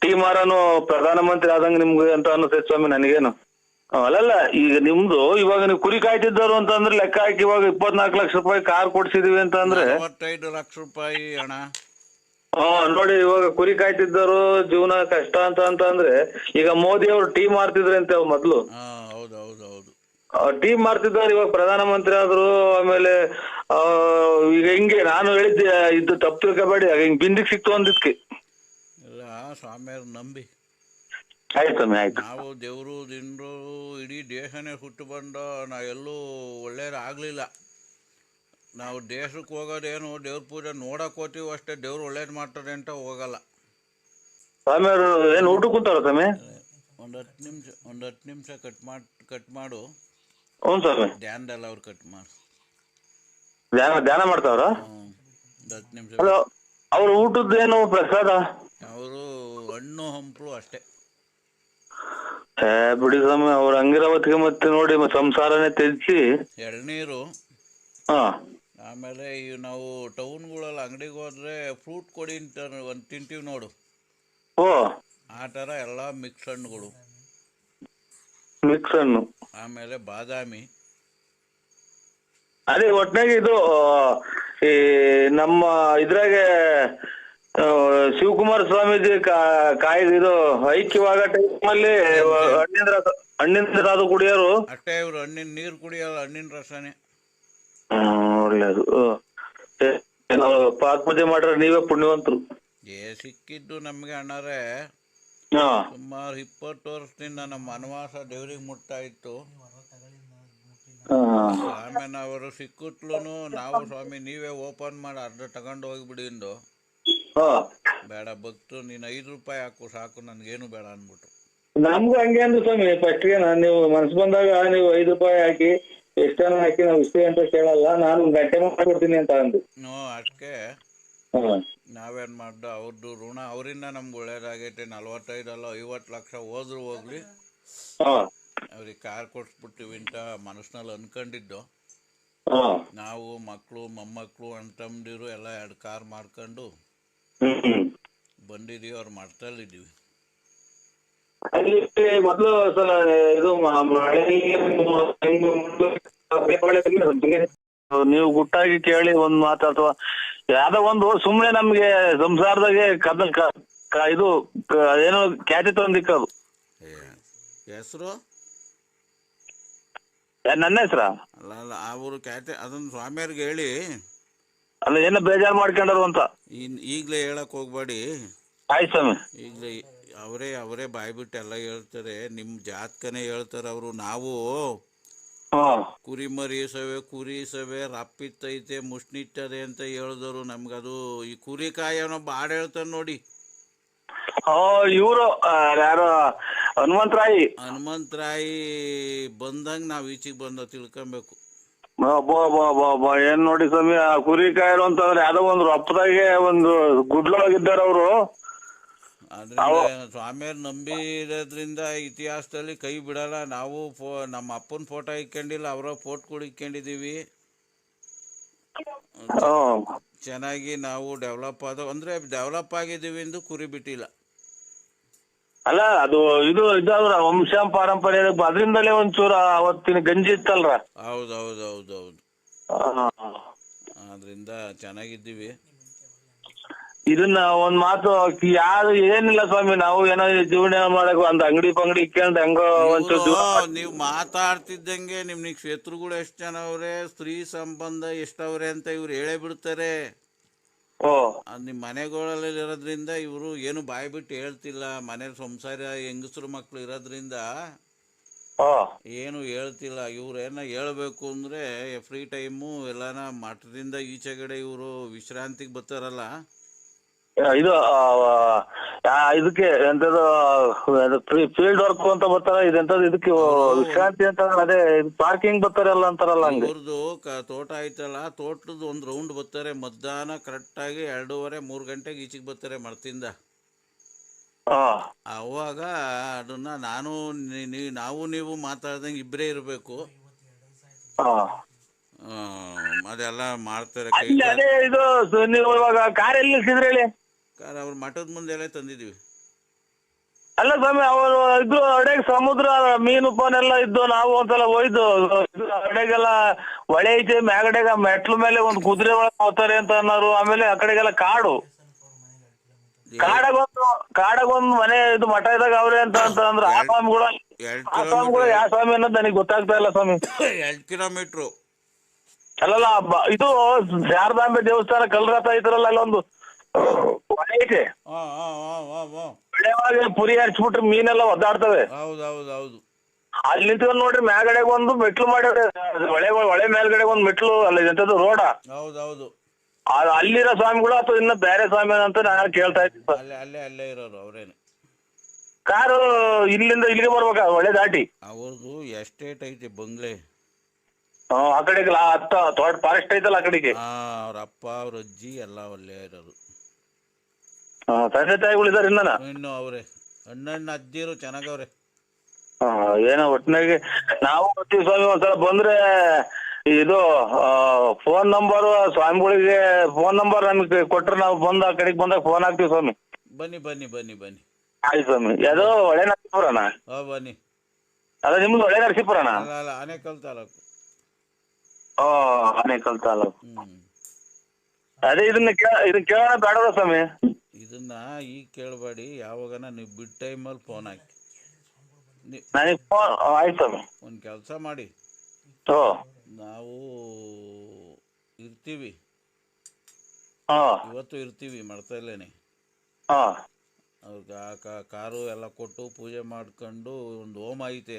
ಟಿ ಮಾರನು ಪ್ರಧಾನಮಂತ್ರಿ ಆದಂಗ ನಿಮ್ಗೆ ಅಂತ ಅನಿಸ್ತೈತೆ ಸ್ವಾಮಿ ನನಗೇನು. ಅಲ್ಲಲ್ಲ, ಈಗ ನಿಮ್ದು ಇವಾಗ ನೀವು ಕುರಿ ಕಾಯ್ತಿದ್ದವರು ಅಂತಂದ್ರೆ ಲೆಕ್ಕ ಹಾಕಿ ಇವಾಗ ಇಪ್ಪತ್ನಾಲ್ಕು ಲಕ್ಷ ರೂಪಾಯಿ ಕಾರ್ ಕೊಡ್ಸಿದೀವಿ ಅಂತಂದ್ರೆ ಲಕ್ಷ ರೂಪಾಯಿ ಹಣ ಹಾ ನೋಡಿ ಇವಾಗ ಕುರಿ ಕಾಯ್ತಿದ್ದರು ಜೀವನ ಕಷ್ಟ ಅಂತ ಅಂತ ಅಂದ್ರೆ ಈಗ ಮೋದಿ ಅವರು ಟೀಮ್ ಮಾಡ್ತಿದ್ರೆ ಅಂತ ಮೊದ್ಲು. ಹಾಂ ಹೌದು ಹೌದು ಹೌದು. ಟೀಮ್ ಮಾಡ್ತಿದ್ದಾರೆ ಇವಾಗ ಪ್ರಧಾನಮಂತ್ರಿ ಆದ್ರು ಆಮೇಲೆ ಆ, ಈಗ ಹಿಂಗೆ ನಾನು ಹೇಳಿದ್ದೆ ಇದು ತಪ್ಪು ತಿಳ್ಕೊಬೇಡಿ ಹಿಂಗ್ ಬಿಂದಿಗೆ ಸಿಕ್ತು ಅಂದಿದ್ಕೆ. ಎಲ್ಲ ಸ್ವಾಮಿಯವ್ರು ನಂಬಿ. ಆಯ್ತು ಸ್ವಾಮಿ ಆಯ್ತು. ನಾವು ದೇವರು ದಿಂಡ್ರು ಇಡೀ ದೇಶನೇ ಹುಟ್ಟು ಬಂದು ನಾ ಎಲ್ಲೂ ಒಳ್ಳೇದು ಆಗಲಿಲ್ಲ. ನಾವು ದೇಶಕ್ಕೆ ಹೋಗೋದೇನು ದೇವ್ರ ಪೂಜೆ ನೋಡಕ್ ಹೋಗ್ತೀವಿ ಅಷ್ಟೇ ದೇವ್ರು ಒಳ್ಳೇದು ಮಾಡ್ತಾರೆ ಅಂತ ಹೋಗಲ್ಲ. ಸ್ವಾಮಿ ಅವರು ಏನ್ ಊಟ ಕೂತಾರ ಸ್ವಾಮಿ? ಒಂದು ಹತ್ತು ನಿಮಿಷ ಒಂದು ಹತ್ತು ನಿಮಿಷ ಕಟ್ ಮಾಡಿ ಕಟ್ ಮಾಡು. ಹ್ಞೂ ಸ್ವಾಮಿ. ಧ್ಯಾನದಲ್ಲ ಅವ್ರು ಕಟ್ ಮಾಡು. ಧ್ಯಾನ ಧ್ಯಾನ ಮಾಡ್ತಾವ್ರ? ಒಂದು ಹತ್ತು ನಿಮಿಷ ಹಲೋ ಅವ್ರ ಊಟದ್ದೇನು ಪ್ರಸಾದ? ಅವರು ಹಣ್ಣು ಹಂಪಲು ಅಷ್ಟೇ. ಏ ಬಿಡಿ ಸ್ವಾಮಿ ಅವ್ರ ಹಂಗಿರವತ್ತಿಗೆ ಮತ್ತೆ ನೋಡಿ ಸಂಸಾರನೇ ತೆಗ್ಸಿ ಎಳ್ನೀರು. ಹಾ. ಆಮೇಲೆ ಈ ನಾವು ಟೌನ್ಗಳಲ್ಲಿ ಅಂಗಡಿಗೆ ಹೋದ್ರೆ ಫ್ರೂಟ್ ಕೊಡಿ ಅಂತ ಒಂದು ತಿಂತೀವಿ ನೋಡು. ಓ. ಆ ಥರ ಎಲ್ಲ ಮಿಕ್ಸ್ ಹಣ್ಣುಗಳು. ಮಿಕ್ಸ್ ಹಣ್ಣು. ಆಮೇಲೆ ಬಾದಾಮಿ. ಅದೇ ಒಟ್ಟಿನಾಗ ಇದು ಈ ನಮ್ಮ ಇದ್ರಾಗೆ ಆ, ಶಿವಕುಮಾರ ಸ್ವಾಮೀಜಿ ಕಾ- ಕಾಯಿ ಇದು ಐಕ್ಯವಾಗ ಟೈಮಲ್ಲಿ ಹಣ್ಣಿನ ರಸ ಹಣ್ಣಿನ ರಸ ಅದು ಕುಡಿಯೋರು. ಅಷ್ಟೇ ಇವರು ಹಣ್ಣಿನ ನೀರು ಕುಡಿಯಲ್ಲ ಹಣ್ಣಿನ ರಸನೇ. ಒಳ್ಳೇದು. ಪಾಕ್ ಪೂಜೆ ಮಾಡ್ರೆ ನೀವೇ ಪುಣ್ಯವಂತರು. ಏ ಸಿಕ್ಕಿದ್ದು ನಮ್ಗೆ ಅಣ್ಣರೇ. ಸುಮಾರು ಇಪ್ಪತ್ತು ವರ್ಷದಿಂದ ನಮ್ಮ ವನವಾಸ ದೇವ್ರಿಗೆ ಮುಟ್ತಾ ಇತ್ತು. ಆಮೇಲೆ ಅವರು ಸಿಕ್ಕುಟ್ಲು ನಾವು ಸ್ವಾಮಿ ನೀವೇ ಓಪನ್ ಮಾಡಿ ಅರ್ಧ ತಗೊಂಡು ಹೋಗ್ಬಿಡಿ ಎಂದು. ಬೇಡ ಭಕ್ತು ನೀನ್ ಐದು ರೂಪಾಯಿ ಹಾಕು ಸಾಕು ನನಗೇನು ಬೇಡ ಅಂದ್ಬಿಟ್ರು. ನಮ್ಗೂ ಹಂಗೆ ಅಂದ್ರೆ ಸ್ವಾಮಿ ಫಸ್ಟ್ಗೆ ನೀವು ಮನ್ಸು ಬಂದಾಗ ನೀವು ಐದು ರೂಪಾಯಿ ಹಾಕಿ ಎಷ್ಟು ಜನ ಹಾಕಿ ನಾವು ಇಷ್ಟೇ ಅಂತ ಕೇಳಲ್ಲ ನಾನು ಒಂದ್ ಗಂಟೆ ಮಾಡ್ಕೊಡ್ತೀನಿ ಅಂತ ಅಂದು. ನೋ ಅದಕ್ಕೆ ನಾವೇನು ಮಾಡ್ದು ಅವ್ರದ್ದು ಋಣ ಅವರಿಂದ ನಮ್ಗೆ ಒಳ್ಳೇದಾಗೈತೆ ನಲ್ವತ್ತೈದಲ್ಲ ಐವತ್ತು ಲಕ್ಷ ಹೋದ್ರು ಹೋಗ್ಲಿ. ಹಾ. ಅವ್ರಿಗೆ ಕಾರ್ ಕೊಡ್ಸ್ಬಿಟ್ಟಿವಿ ಅಂತ ಮನಸ್ಸಿನಲ್ಲಿ ಅನ್ಕೊಂಡಿದ್ದು. ಹಾ. ನಾವು ಮಕ್ಕಳು ಮೊಮ್ಮಕ್ಕಳು ಅಣ್ತಮ್ಮದಿರು ಎಲ್ಲ ಎರಡು ಕಾರ್ ಮಾಡ್ಕೊಂಡು ಹ್ಮ್ ಹ್ಮ್. ಮಾಡ್ತಾ ಅವ್ರ ಮಠದಲ್ಲಿದ್ದೀವಿ. ಅಲ್ಲಿ ಮೊದಲು ಸಲ ಇದು ನೀವು ಗುಟ್ಟಾಗಿ ಕೇಳಿ ಒಂದ್ ಮಾತು ಅಥವಾ ಯಾವ್ದೋ ಒಂದು ಸುಮ್ನೆ ನಮ್ಗೆ ಸಂಸಾರದಾಗೆ ಕದ ಇದು ಏನೋ ಖ್ಯಾತಿ ತಂದಿಕ್ಕದು ಹೆಸರು? ನನ್ನ ಹೆಸ್ರ? ಅಲ್ಲ ಅಲ್ಲ ಅವರು ಕ್ಯಾತೆ ಅದನ್ನ ಸ್ವಾಮಿಯವ್ರಿಗೆ ಹೇಳಿ. ಅಲ್ಲ ಏನೋ ಬೇಜಾರ್ ಮಾಡ್ಕೊಂಡರು ಅಂತ. ಈಗ್ಲೇ ಈಗಲೇ ಹೇಳಕ್ ಹೋಗ್ಬೇಡಿ. ಆಯ್ತು ಸ್ವಾಮಿ. ಈಗಲೇ ಅವರೇ ಅವರೇ ಬಾಯ್ಬಿಟ್ಟು ಎಲ್ಲ ಹೇಳ್ತಾರೆ ನಿಮ್ ಜಾತಕನೇ ಹೇಳ್ತಾರೆ ಅವರು. ನಾವು ಹಾ. ಕುರಿ ಮರಿ ಸವೆ ಕುರಿ ಸವೆ ರಪ್ಪಿತ್ತೈತೆ ಮುಷ್ಣಿಟ್ಟದೆ ಅಂತ ಹೇಳಿದ್ರು ನಮ್ಗದು. ಈ ಕುರಿ ಕಾಯೋನೊಬ್ಬ ಬಾಡ್ ಹೇಳ್ತಾರೆ ನೋಡಿ. ಇವರು ಯಾರು ಹನುಮಂತರಾಯಿ. ಹನುಮಂತರಾಯಿ ಬಂದಂಗ ನಾವ್ ಈಚೆಗೆ ಬಂದ ತಿಳ್ಕೊಬೇಕು. ಬಾ ಬಾ ಬಾ ಬಾ ಏನ್ ನೋಡಿ ಸ್ವಾಮಿ ಕುರಿ ಕಾಯರು ಅಂತಂದ್ರೆ ಯಾವ್ದೋ ಒಂದು ರಪ್ಪದಾಗೆ ಒಂದು ಗುಡ್ಲೊಳಗಿದ್ದಾರೆ ಅವರು ಆದ್ರಿಂದ ಸ್ವಾಮಿಯವ್ರು ನಂಬಿರೋದ್ರಿಂದ ಇತಿಹಾಸದಲ್ಲಿ ಕೈ ಬಿಡಲ್ಲ. ನಾವು ಫೋ ನಮ್ಮ ಅಪ್ಪನ ಫೋಟೋ ಇಕ್ಕೊಂಡಿಲ್ಲ ಅವರ ಫೋಟೋಗಳು ಇಕ್ಕೊಂಡಿದ್ದೀವಿ ಹ್ಮ್ ಚೆನ್ನಾಗಿ ನಾವು ಡೆವಲಪ್ ಆದ ಅಂದ್ರೆ ಡೆವಲಪ್ ಆಗಿದ್ದೀವಿ ಎಂದು ಕುರಿ ಬಿಟ್ಟಿಲ್ಲ. ಅಲ್ಲ ಅದು ಇದು ಇದಾದ್ರ ವಂಶ ಪಾರಂಪರ್ಯ ಅದರಿಂದಲೇ ಒಂಚೂರು ಅವತ್ತಿನ ಗಂಜಿ ಇತ್ತಲ್ರ? ಹೌದು ಹೌದು ಹೌದು ಹೌದು ಆ, ಆದ್ರಿಂದ ಚೆನ್ನಾಗಿದ್ದೀವಿ. ಇದನ್ನ ಒಂದ್ ಮಾತು ಯಾರು ಏನಿಲ್ಲ ಸ್ವಾಮಿ ನಾವು ಏನೋ ಜೀವನ ಮಾಡಕ್ ಒಂದ್ ಅಂಗಡಿ ಪಂಗಡಿ ಇಕ್ಕೊಂಡ್ ಹೆಂಗೋ ಒಂಚೂರು ನೀವು ಮಾತಾಡ್ತಿದ್ದಂಗೆ ನಿಮ್ಗೆ ಶತ್ರುಗಳು ಎಷ್ಟ್ ಜನ ಅವ್ರೆ? ಸ್ತ್ರೀ ಸಂಬಂಧ ಎಷ್ಟವ್ರೆ ಅಂತ ಇವ್ರು ಹೇಳೇ ಬಿಡ್ತಾರೆ. ಓ. ಅದು ನಿಮ್ಮ ಮನೆಗಳಲ್ಲಿ ಇರೋದ್ರಿಂದ ಇವರು ಏನು ಬಾಯಿ ಬಿಟ್ಟು ಹೇಳ್ತಿಲ್ಲ. ಮನೆ ಸಂಸಾರ ಹೆಂಗಸರು ಮಕ್ಳು ಇರೋದ್ರಿಂದ ಓ. ಏನು ಹೇಳ್ತಿಲ್ಲ. ಇವ್ರೇನ ಹೇಳ್ಬೇಕು ಅಂದ್ರೆ ಫ್ರೀ ಟೈಮು ಎಲ್ಲಾನ ಮಠದಿಂದ ಈಚೆಗಡೆ ಇವರು ವಿಶ್ರಾಂತಿಗೆ ಬರ್ತಾರಲ್ಲ. ಇದು ಇದಕ್ಕೆ ಎಂತದು ಫೀಲ್ಡ್ ವರ್ಕ್ ಅಂತ ಬರ್ತಾರ ಇದೆಂತದು ಇದಕ್ಕೆ ವಿಶ್ರಾಂತಿ ಅಂತ ಅದೇ ಪಾರ್ಕಿಂಗ್ ಬರ್ತಾರಲ್ಲ ಅಂತಾರಲ್ಲ ಹಂಗೆ. ಇವ್ರದ್ದು ತೋಟ ಐತಲ್ಲ ತೋಟದ ಒಂದು ರೌಂಡ್ ಬರ್ತಾರೆ ಮಧ್ಯಾಹ್ನ ಕರೆಕ್ಟ್ ಆಗಿ ಎರಡೂವರೆ ಮೂರು ಗಂಟೆಗೆ ಈಚೆಗೆ ಬರ್ತಾರೆ ಮರ್ತಿಂದ ಅವಾಗ ಅದನ್ನ ನಾನು ನಾವು ನೀವು ಮಾತಾಡ್ದಂಗೆ ಇಬ್ಬರೇ ಇರಬೇಕು. ಅದೆಲ್ಲ ಮಾಡ್ತಾರೆ ಅದೇ ಇದು ನೀವು ಇವಾಗ ಕಾರ್ ಎಲ್ಲಿ ನಿಲ್ಸಿದ್ರಿ ಹೇಳಿ? ಕಾರ್ ಅವ್ರ ಮಠದ ಮುಂದೆಲ್ಲ ತಂದಿದ್ದೀವಿ. ಅಲ್ಲ ಸ್ವಾಮಿ ಅವರು ಇದು ಅಡೆಗೆ ಸಮುದ್ರ ಮೀನು ಪಾನೆಲ್ಲ ಇದ್ದು ನಾವು ಒಂದ್ಸಲ ಹೋಯ್ದು ಅಡೆಗೆಲ್ಲ ಹೊಳೆ ಐತೆ ಮ್ಯಾಗಡೆಗ ಮೆಟ್ಲು ಮೇಲೆ ಒಂದು ಕುದುರೆ ಒಳಗೆ ಹೋಗ್ತಾರೆ ಅಂತ ಅನ್ನೋರು ಆಮೇಲೆ ಆ ಕಡೆಗೆಲ್ಲ ಕಾಡು. ಕಾಡಗೊಂದು ಕಾಡಗೊಂದು ಮನೆ ಇದು ಮಠ ಇದ್ದಾಗ ಅವ್ರೆ ಅಂತ ಅಂತ ಅಂದ್ರೆ. ಆ ಸ್ವಾಮಿಗಳು ಯಾ ಆ ಸ್ವಾಮಿಗಳು ಯಾವ ಸ್ವಾಮಿ ಅನ್ನೋದು ನನಗೆ ಗೊತ್ತಾಗ್ತಾ ಇಲ್ಲ ಸ್ವಾಮಿ. ಎರಡು ಕಿಲೋಮೀಟ್ರು ಅಲ್ಲಲ್ಲ ಇದು ಶಾರದಾಂಬೆ ದೇವಸ್ಥಾನ ಕಲ್ರಥ ಇದ್ರಲ್ಲ ಅಲ್ಲೊಂದು. ಐತೆ. ಹಾಂ ಹಾಂ ಹಾಂ ಹಾಂ ಹಾಂ ಹೊಳೆ ಒಳಗೆ ಪುರಿ ಹಚ್ಬಿಟ್ರೆ ಮೀನೆಲ್ಲ ಒದ್ದಾಡ್ತವೆ. ಹೌದು ಹೌದು ಹೌದು. ಅಲ್ಲಿ ನಿಂತ್ಕೊಂಡ್ ನೋಡ್ರಿ ಮೇಲ್ಗಡೆ ಒಂದು ಮೆಟ್ಲು ಮಾಡ್ಯಾರ ಹೊಳೆ ಹೊಳೆ ಮೇಲ್ಗಡೆ ಒಂದು ಮೆಟ್ಲು ಅಲ್ಲ ಎಂತದ್ದು ರೋಡ. ಹೌದು ಹೌದು. ಅಲ್ಲಿರೋ ಸ್ವಾಮಿಗಳು ಅಥವಾ ಇನ್ನ ಬೇರೆ ಸ್ವಾಮಿ ಅಂತ ನಾನು ಕೇಳ್ತಾ ಇದ್ದೀನಿ ಅಲ್ಲೇ ಅಲ್ಲೇ ಅಲ್ಲೇ ಇರೋರು ಅವರೇನೆ. ಕಾರು ಇಲ್ಲಿಂದ ಇಲ್ಲಿಗೆ ಬರ್ಬೇಕ? ಒಳ್ಳೆ ದಾಟಿ. ಅವ್ರದ್ದು ಎಸ್ಟೇಟ್ ಐತೆ ಬಂಗ್ಲೆ ಆ, ಕಡೆಗೆ ಹತ್ತ ತೋಟ ಫಾರೆಸ್ಟ್ ಐತಲ್ಲ ಆ ಕಡೆಗೆ. ಅವ್ರ ಅಪ್ಪ ಅವ್ರ ಅಜ್ಜಿ ಎಲ್ಲ ಅಲ್ಲೇ ಇರೋದು ಆ, ತಂದೆ ತಾಯಿಗಳು ಇದಾರೆ ಇನ್ನನ ಇನ್ನು ಅವರೇ. ಅಣ್ಣಣ್ಣ ಅಜ್ಜಿರು ಚೆನ್ನಾಗವ್ರೆ. ಆ, ಏನೋ ಒಟ್ಟಿನಾಗೆ ನಾವು ಬರ್ತೀವಿ ಸ್ವಾಮಿ ಒಂದ್ಸಲ ಬಂದ್ರೆ ಇದು ಫೋನ್ ನಂಬರ್ ಸ್ವಾಮಿಗಳಿಗೆ ಫೋನ್ ನಂಬರ್ ನಮಗೆ ಕೊಟ್ರೆ ನಾವು ಬಂದ ಆ ಕಡೆಗೆ ಬಂದಾಗ ಫೋನ್ ಹಾಕ್ತೀವಿ ಸ್ವಾಮಿ. ಬನ್ನಿ ಬನ್ನಿ ಬನ್ನಿ ಬನ್ನಿ. ಆಯ್ತು ಸ್ವಾಮಿ. ಯಾವುದೋ ಹೊಳೆ ನರಸೀಪುರನ? ಹಾ ಬನ್ನಿ. ಅದ ನಿಮ್ದು ಹೊಳೆ ನರಸೀಪುರನ? ಅಲ್ಲ ಅಲ್ಲ ಆನೇಕಲ್ ತಾಲೂಕು. ಓ ಆನೇಕಲ್ ತಾಲೂಕು. ಹ್ಮ್. ಅದೇ ಇದನ್ನ ಕೇಳ ಇದನ್ನ ಕೇಳೋಣ ಬೇಡದ ಸ್ವಾಮಿ. ಇದನ್ನ ಈಗ ಕೇಳಬೇಡಿ ಯಾವಾಗನ ನೀವು ಬಿಡ್ ಟೈಮಲ್ಲಿ ಫೋನ್ ಹಾಕಿ. ನೀ ನನಗೆ ಫೋನ್ ಆಯ್ತು ಸ್ವಾಮಿ. ಒಂದು ಕೆಲಸ ಮಾಡಿ. ಓ ನಾವು ಇರ್ತೀವಿ. ಹಾ. ಇವತ್ತು ಇರ್ತೀವಿ ಮರ್ತಲ್ಲೇನೆ ಹಾ. ಅವ್ರಿಗೆ ಆ ಕಾ- ಕಾರು ಎಲ್ಲ ಕೊಟ್ಟು ಪೂಜೆ ಮಾಡ್ಕೊಂಡು ಒಂದು ಹೋಮ ಐತೆ.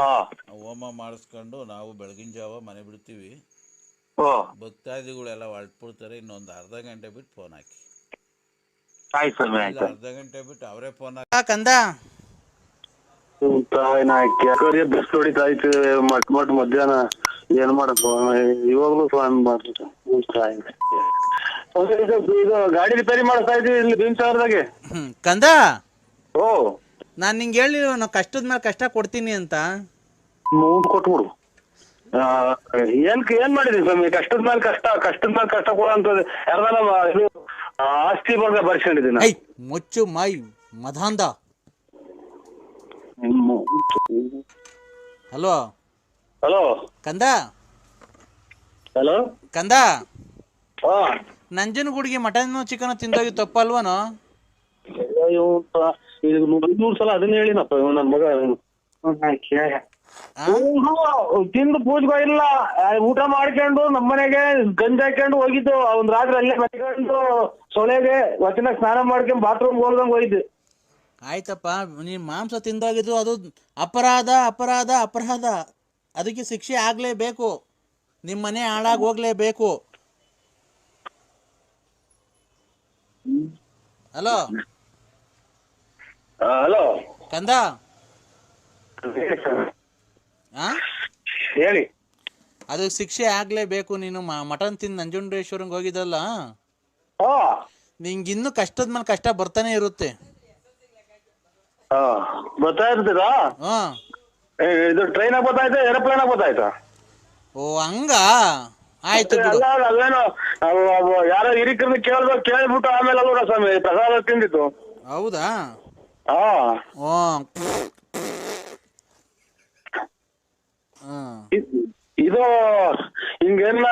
ಹಾ. ಆ ಹೋಮ ಮಾಡಿಸ್ಕೊಂಡು ನಾವು ಬೆಳಗಿನ ಜಾವ ಮನೆ ಬಿಡ್ತೀವಿ. ಭಕ್ತಾದಿಗಳೆಲ್ಲ ಹೊರಟ್ಬಿಡ್ತಾರೆ ಇನ್ನೊಂದು ಅರ್ಧ ಗಂಟೆ ಬಿಟ್ಟು ಫೋನ್ ಹಾಕಿ. ಆಯ್ತು ಸ್ವಾಮಿ ಆಯ್ತು. ಅರ್ಧ ಗಂಟೆ ಬಿಟ್ಟು ಅವರೇ ಫೋನ್ ಹಾಕಿ. ಕಂದ? ಕರಿಯ ಬೆಸ್ಟ್ ಹೊಡಿತಾ ಐತೆ ಮಟ್ ಮಟ್ ಮಧ್ಯಾಹ್ನ ಏನ್ ಮಾಡಕ್ ಇವಾಗ್ಲೂ ಸ್ವಾಮಿ ಇದು ಗಾಡಿ ರಿಪೇರಿ ಮಾಡ್ತಾ ಇದ್ವಿ ಇಲ್ಲಿ ಭೀಮ್ ಸಾಗರದಾಗೆ ಹ್ಮ್ ಕಂದ? ಓ. ನಾನ್ ನಿಂಗೆ ಹೇಳಿಲ್ವ ನಾವು ಕಷ್ಟದ ಮೇಲೆ ಕಷ್ಟ ಕೊಡ್ತೀನಿ ಅಂತ. ಮೂಡ್ ಕೊಟ್ಬಿಡು. ಏನ್ ಏನ್ ಮಾಡಿದ್ರಿ ಸ್ವಾಮಿ? ಕಷ್ಟದ ಮೇಲೆ ಕಷ್ಟ ಕಷ್ಟದ ಮೇಲೆ ಕಷ್ಟ ಯಾರ್ದಾನ ಮ- ಇದು ಆಸ್ತಿ ಬಗ್ಗೆ ಬರ್ಸ್ಕೊಂಡಿದ್ದೀನಿ ಐ ಮುಚ್ಚು ಮೈ ಮಧಾಂದ ಹಲೋ? ಹಲೋ? ಕಂದ? ಹಲೋ? ಕಂದ? ನಂಜನ ನಂಜನಗೂಡಿಗೆ ಮಟನ್ ಚಿಕನ್ ತಿಂದೋಗಿ ತಪ್ಪಲ್ವನೋ? ಅಯ್ಯೋ ಈಗ ನೂರ್ ಸಲ ಅದನ್ನ ಹೇಳಿನಪ್ಪ ಇವ್ ನನ್ ಮಗ. ತಿಂದು ಪೂಜ್ ಇಲ್ಲ ಊಟ ಮಾಡ್ಕೊಂಡು ನಮ್ಮನೆಗೆ ಗಂಜ ಹಾಕೊಂಡು ಹೋಗಿದ್ದು. ಒಂದ್ ರಾತ್ರಿ ಅಲ್ಲೇ ಮತ್ಕೊಂಡು ಸೊಳೆಗೆ ವಚನ ಸ್ನಾನ ಮಾಡ್ಕೊಂಡು ಬಾತ್ರೂಮ್ ಹೋಗ್ದಂಗ್ ಹೋಗಿದ್ದು. ಆಯ್ತಪ್ಪ ನೀನ್ ಮಾಂಸ ತಿಂದಾಗಿದ್ದು ಅದು ಅಪರಾಧ ಅಪರಾಧ ಅಪರಾಧ. ಅದಕ್ಕೆ ಶಿಕ್ಷೆ ಆಗ್ಲೇಬೇಕು. ನಿಮ್ಮ ಮನೆ ಹಾಳಾಗಿ ಹೋಗ್ಲೇಬೇಕು. ಹಲೋ? ಹಲೋ? ಕಂದ? ಆ? ಹೇಳಿ. ಅದಕ್ಕೆ ಶಿಕ್ಷೆ ಆಗ್ಲೇಬೇಕು ನೀನು. ಮ- ಮಟನ್ ತಿಂದು ನಂಜುಂಡೇಶ್ವರಂಗೆ ಹೋಗಿದಲ್ಲ ಹಾ. ನಿಂಗೆ ಇನ್ನು ಕಷ್ಟದ ಮೇಲೆ ಕಷ್ಟ ಬರ್ತಾನೆ ಇರುತ್ತೆ. ಹಾ. ಬರ್ತಾ ಇರ್ತೀರಾ? ಹಾ. ಏ, ಇದು ಟ್ರೈನ್ ಆಗ ಗೊತ್ತಾಯ್ತಾ ಏರೋಪ್ಲೇನ್ ಆಗಿ ಬರ್ತಾಯ್ತಾ ಓ ಹಂಗ? ಆಯ್ತು ಬಿಡು. ಅಲ್ಲ ಅವೇನು ಅವು ಅವು ಯಾರೋ ಹಿರಿಕರನ್ನ ಕೇಳ್ಬೇಕು ಕೇಳ್ಬಿಟ್ಟು ಆಮೇಲೆ ಅಲ್ವರ ಸ್ವಾಮಿ ಪ್ರಸಾದ ತಿಂದಿತ್ತು ಹೌದಾ? ಹಾ. ಓ ಹ್ಮ್ ಇ- ಇದು ಹಿಂಗೆಲ್ಲ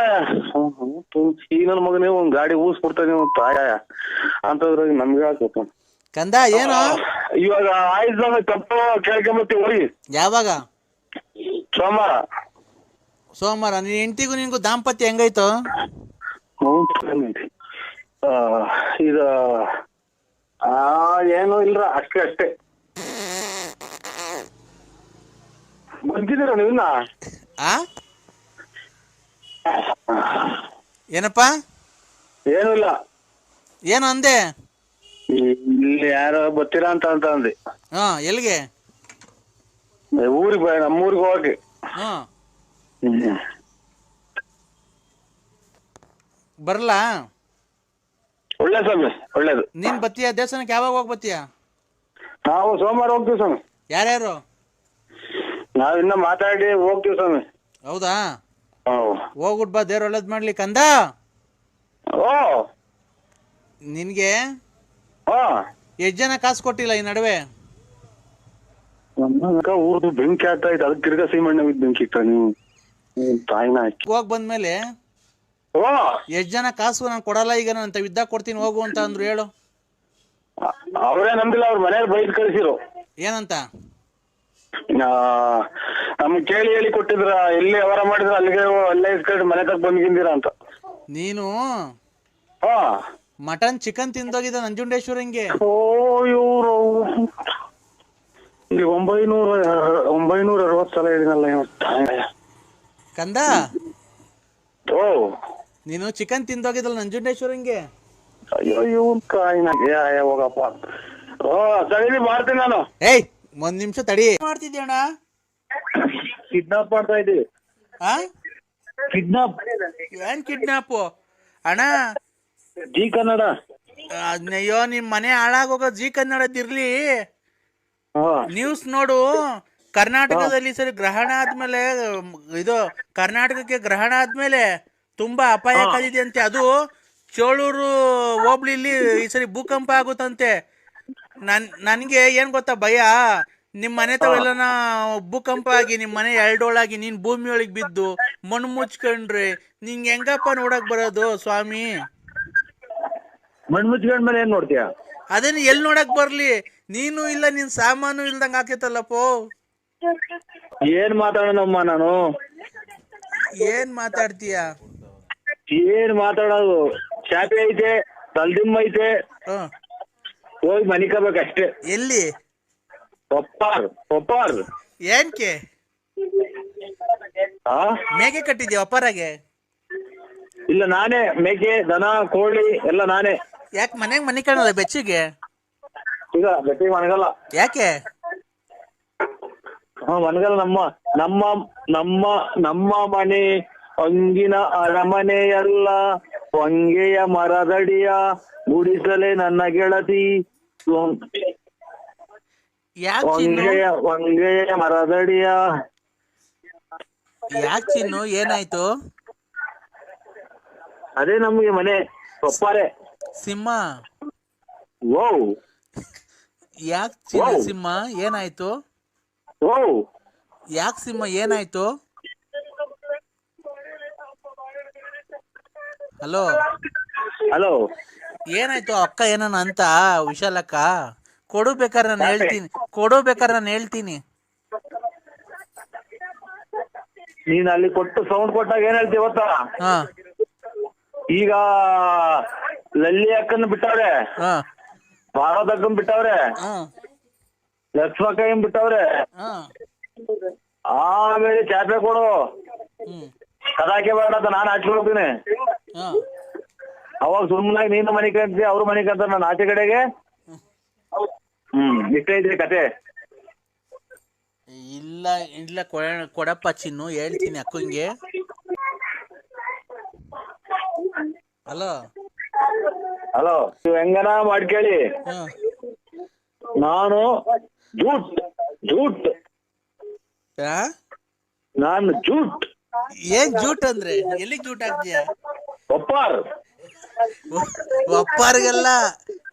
ಈಗ ನನ್ನ ಮಗನೇ ಒಂದ್ ಗಾಡಿ ಊಸ್ಬಿಡ್ತಾನೆ ತಾಯ ಅಂತಂದ್ರೆ ನಮ್ಗೆ ಹಾಕ್ಬೇಕು ಕಂದ ಏನು? ಇವಾಗ ಆಯ್ತು ತಪ್ಪು ಕೇಳ್ಕೊಂಬತ್ತೀವಿ ಹೋಗಿ. ಯಾವಾಗ? ಸೋಮವಾರ. ಸೋಮವಾರ ನಿನ್ ಹೆಂಡತಿಗೂ ನಿನ್ಗೂ ದಾಂಪತ್ಯ ಹೆಂಗೈತು ಇದು ಆ ಏನು ಇಲ್ರ ಅಷ್ಟೇ ಅಷ್ಟೇ. ಬಂದಿದ್ದೀರ ನೀವಿನ್ನ ಆ? ಏನಪ್ಪ? ಏನೂ ಇಲ್ಲ ಏನು ಅಂದೆ? ಇಲ್ಲಿ ಯಾರೋ ಬರ್ತೀರಾ ಅಂತ ಅಂತ ಅಂದೆ. ಹಾ ಎಲ್ಲಿಗೆ? ಊರಿಗೆ ನಮ್ಮೂರಿಗೆ ಹೋಗಿ. ಹಾ. ಬರಲ್ಲ ಒಳ್ಳೆ ಸ್ವಾಮಿ ಒಳ್ಳೇದು. ನೀನ್ ಬತ್ತೀಯ? ದೇವಸ್ಥಾನಕ್ಕೆ ಯಾವಾಗ ಹೋಗಿ ಬತ್ತೀಯ ನಾವು ಸೋಮವಾರ ಹೋಗ್ತೀವಿ ಸ್ವಾಮಿ. ಯಾರ್ಯಾರು? ನಾವ್ ಇನ್ನ ಮಾತಾಡಿ ಹೋಗ್ತೀವಿ ಸ್ವಾಮಿ. ಹೌದಾ? ಹೌ. ಹೋಗ್ಬಿಟ್ ಬಾ ದೇವ್ರ ಒಳ್ಳೇದ್ ಮಾಡ್ಲಿ. ಕಂದ? ಓ. ನಿನ್ಗೆ? ಹಾ. ಎಷ್ಟ್ ಜನ ಕಾಸು ಕೊಟ್ಟಿಲ್ಲ ಈ ನಡುವೆ? ಊರ್ದು ಬೆಂಕಿ ಆಗ್ತಾ ಇತ್ತು ಅದಕ್ಕೆ ತಿರ್ಗಾ ಸೀಮಣ್ಣ ಬೆಂಕಿ ಇಟ್ಟ ನೀವು. ಹ್ಮ್, ತಾಯಿನ ಹೋಗ್ ಬಂದ್ಮೇಲೆ? ಓ. ಎಷ್ಟ್ ಜನ ಕಾಸು ನಾನು ಕೊಡಲ್ಲ ಈಗ ನಾನು ಅಂತ ವಿದ್ದ ಕೊಡ್ತೀನಿ ಹೋಗು ಅಂತ ಅಂದ್ರು ಹೇಳು. ಅವರೇ ನಂಬಿಲ್ಲ ಅವ್ರ ಮನೇಲಿ ಬೈದ್ ಕಳಿಸಿರು. ಏನಂತ? ನಮ್ಗೆ ಕೇಳಿ ಹೇಳಿ ಕೊಟ್ಟಿದ್ರ ಎಲ್ಲಿ ವ್ಯವಹಾರ ಮಾಡಿದ್ರ ಅಲ್ಲಿಗೆ ಅಲ್ಲೇ ಇಸ್ಕೊಂಡು ಮನೆ ತಗ ಬಂದ್ಗಿಂದಿರ ಅಂತ. ನೀನು? ಹಾ. ಮಟನ್ ಚಿಕನ್ ತಿಂದೋಗಿದ್ದ ನಂಜುಂಡೇಶ್ವರಂಗೆ ಓ ಇವ್ರು ಇಲ್ಲಿ ಒಂಬೈನೂರ ಒಂಬೈನೂರ ಅರವತ್ತು ಸಲ ಹೇಳಿನಲ್ಲ. ಕಂದ? ಓ. ನೀನು ಚಿಕನ್ ತಿಂದೋಗಿದ್ದಲ್ಲ ನಂಜುಂಡೇಶ್ವರಂಗೆ ಅಯ್ಯೋ ಇವನ್ ಕಾಯಿನ. ಹೋಗಪ್ಪ. ಓ ಸರಿ ಮಾಡ್ತೀನಿ ನಾನು. ಏಯ್ ಒಂದ್ ನಿಮಿಷ ತಡಿ. ಮಾಡ್ತಿದ್ಯಣ್ಣ ಕಿಡ್ನಾಪ್ ಮಾಡ್ತಾ ಇದ್ದೀವಿ ಆ? ಕಿಡ್ನಾಪ್ ಏನ್ ಕಿಡ್ನಾಪ್ ಅಣ್ಣ. ಜಿ ಕನ್ನಡ. ಅಯ್ಯೋ ನಿಮ್ ಮನೆ ಹಾಳಾಗೋಗ ಜಿ ಕನ್ನಡದಿರ್ಲಿ ಇರ್ಲಿ ನ್ಯೂಸ್ ನೋಡು. ಕರ್ನಾಟಕದಲ್ಲಿ ಸರಿ ಗ್ರಹಣ ಆದ್ಮೇಲೆ ಇದು ಕರ್ನಾಟಕಕ್ಕೆ ಗ್ರಹಣ ಆದ್ಮೇಲೆ ತುಂಬಾ ಅಪಾಯಕಾರಿದೆ ಅಂತೆ ಅದು ಚೋಳೂರು ಹೋಬ್ಳಿಲಿ ಈ ಸರಿ ಭೂಕಂಪ ಆಗುತ್ತಂತೆ. ನನ್ ನನಗೆ ಏನ್ ಗೊತ್ತಾ ಭಯ? ನಿಮ್ಮ ಮನೆ ತಾವೆಲ್ಲನ ಭೂಕಂಪ ಆಗಿ ನಿಮ್ಮ ಮನೆ ಎರಡೊಳಾಗಿ ನೀನ್ ಭೂಮಿ ಒಳಗ್ ಬಿದ್ದು ಮಣ್ಣು ಮುಚ್ಕೊಂಡ್ರಿ ನಿಂಗೆ ಹೆಂಗಪ್ಪ ನೋಡಕ್ ಬರೋದು ಸ್ವಾಮಿ? ಮಣ್ಣು ಮುಚ್ಕೊಂಡ್ ಮೇಲೆ ಏನ್ ನೋಡ್ತೀಯ? ಅದನ್ನ ಎಲ್ಲಿ ನೋಡಕ್ ಬರ್ಲಿ? ನೀನು ಇಲ್ಲ ನಿನ್ ಸಾಮಾನು ಇಲ್ದಂಗ ಹಾಕೈತಲ್ಲಪ್ಪೋ ಏನ್ ಮಾತಾಡೋಣಮ್ಮ ನಾನು? ಏನ್ ಮಾತಾಡ್ತೀಯ? ಏನ್ ಮಾತಾಡೋದು? ಚಾಪೆ ಐತೆ ತಲ್ದಿಮ್ಮ ಐತೆ. ಹೋಗಿ ಮನಿಕಬೇಕಷ್ಟೇ ಎಲ್ಲಿ? ಪಪ್ಪಾರ್ ಪಪ್ಪಾರ್. ಏನ್ಕೆ? ಆ? ಮೇಕೆ ಕಟ್ಟಿದ್ಯಾ ಒಪ್ಪರಾಗೆ ಇಲ್ಲ ನಾನೇ ಮೇಕೆ ದನ ಕೋಳಿ ಎಲ್ಲ ನಾನೇ. ಯಾಕೆ ಮನೆಗೆ ಮನೆ ಕಾಣಲ್ಲ ಬೆಚ್ಚಿಗೆ? ಈಗ ಗಟ್ಟಿ ಮನಗಲ್ಲ. ಯಾಕೆ? ಹಾ ಮನಗಲ್ಲ ನಮ್ಮ ನಮ್ಮ ನಮ್ಮ ನಮ್ಮ ಮನೆ ಹಂಗಿನ ಅರಮನೆಯಲ್ಲ. ಹೊಂಗೆಯ ಮರದಡಿಯ ಗುಡಿಸಲೆ ನನ್ನ ಗೆಳತಿ. ಯಾಕ್ ಚಿನ್ನು? ಹೊಂಗೆಯ ಹೊಂಗೆಯ ಮರದಡಿಯ. ಯಾಕೆ ಚಿನ್ನು? ಏನಾಯ್ತು? ಅದೇ ನಮ್ಗೆ ಮನೆ ಒಪ್ಪಾರೆ ಸಿಂಹ. ಓ ಯಾಕೆ ಚಿನ್ನು. ಸಿಂಹ? ಏನಾಯ್ತು? ಓ ಯಾಕೆ ಸಿಂಹ? ಏನಾಯ್ತು? ಹಲೋ. ಹಲೋ. ಏನಾಯ್ತು ಅಕ್ಕ ಏನನ ಅಂತ ವಿಶಾಲಕ್ಕ ಕೊಡು ಬೇಕಾದ್ರೆ ನಾನು ಹೇಳ್ತೀನಿ ಕೊಡು ಬೇಕಾದ್ರೆ ನಾನು ಹೇಳ್ತೀನಿ. ನೀನ್ ಅಲ್ಲಿ ಕೊಟ್ಟು ಸೌಂಡ್ ಕೊಟ್ಟಾಗ ಏನ್ ಹೇಳ್ತೀವ ಗೊತ್ತಾ? ಹಾ. ಈಗ ಲಲ್ಲಿ ಅಕ್ಕನ್ ಬಿಟ್ಟವ್ರೆ ಹಾ. ಭಾರತ ಅಕ್ಕನ್ ಬಿಟ್ಟವ್ರೆ ಹಾ. ಏನ್ ಬಿಟ್ಟವ್ರೆ. ಹಾ. ಆಮೇಲೆ ಚಾಪೆ ಕೊಡು. ಹ್ಮ್. ಕದಾಕೆ ಬೇಡ ಅಂತ ನಾನು ಆಚೆ ಹೋಗ್ತೀನಿ. ಹಾ. ಅವಾಗ ಸುಮ್ಮನಾಗಿ ನೀನು ಮನೆ ಕಂತಿ ಅವ್ರ ಮನೆ ಕಂತ ನಾನು ಆಚೆ ಕಡೆಗೆ. ಹ್ಮ್ ಇಷ್ಟೇ ಇದೆ ಕತೆ. ಇಲ್ಲ ಇಲ್ಲ ಕೊಡ- ಕೊಡಪ್ಪ ಚಿನ್ನು ಹೇಳ್ತೀನಿ ಅಕ್ಕಂಗೆ. ಹಲೋ. ಹಲೋ ನೀವು ಹೆಂಗನ ಮಾಡ್ಕೇಳಿ ಹಾ. ನಾನು ಜೂಟ್ ಜೂಟ್. ಆ? ನಾನು ಜೂಟ್. ಏನ್ ಜೂಟ್ ಅಂದ್ರೆ? ಎಲ್ಲಿ ಜೂಟ್ ಹಾಕ್ತೀಯ ಒಪ್ಪಾರ್. ಒಪ್ಪಾರ್ಗೆಲ್ಲ